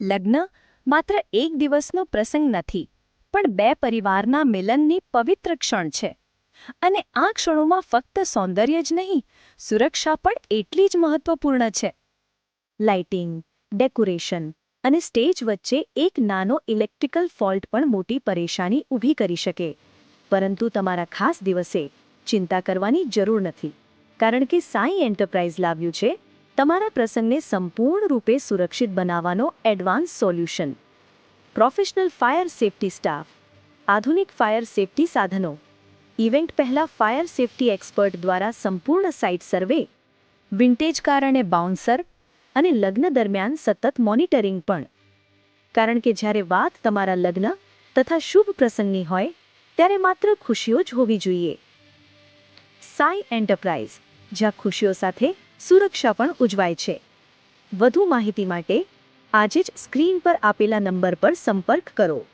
લગ્ન માત્ર એક દિવસનો પ્રસંગ નથી, પણ બે પરિવારના મિલનની પવિત્ર ક્ષણ છે. અને આ ક્ષણોમાં ફક્ત સૌંદર્ય જ નહીં, સુરક્ષા પણ એટલી જ મહત્વપૂર્ણ છે. લાઇટિંગ, ડેકોરેશન અને સ્ટેજ વચ્ચે એક નાનો ઇલેક્ટ્રિકલ ફોલ્ટ પણ મોટી પરેશાની ઊભી કરી શકે. પરંતુ તમારા ખાસ દિવસે ચિંતા કરવાની જરૂર નથી, કારણ કે સાઈ એન્ટરપ્રાઇઝ લાવ્યું છે તમારા પ્રસંગને સંપૂર્ણ રૂપે સુરક્ષિત બનાવવાનો advance solution professional fire safety staff આધુનિક ફાયર સેફટી સાધનો ઇવેન્ટ પહેલા ફાયર સેફટી એક્સપર્ટ દ્વારા સંપૂર્ણ સાઇટ સર્વે વિન્ટેજ કાર અને બાઉન્સર અને લગ્ન દરમિયાન સતત મોનિટરિંગ પણ. કારણ કે જ્યારે વાત તમારા લગ્ન તથા શુભ પ્રસંગની હોય, ત્યારે માત્ર ખુશીઓ જ હોવી જોઈએ. સાઈ એન્ટરપ્રાઇઝ જ્યાં ખુશીઓ સાથે સુરક્ષા પણ ઉજવાય છે. વધુ માહિતી માટે આજે જ સ્ક્રીન પર આપેલા નંબર પર સંપર્ક કરો.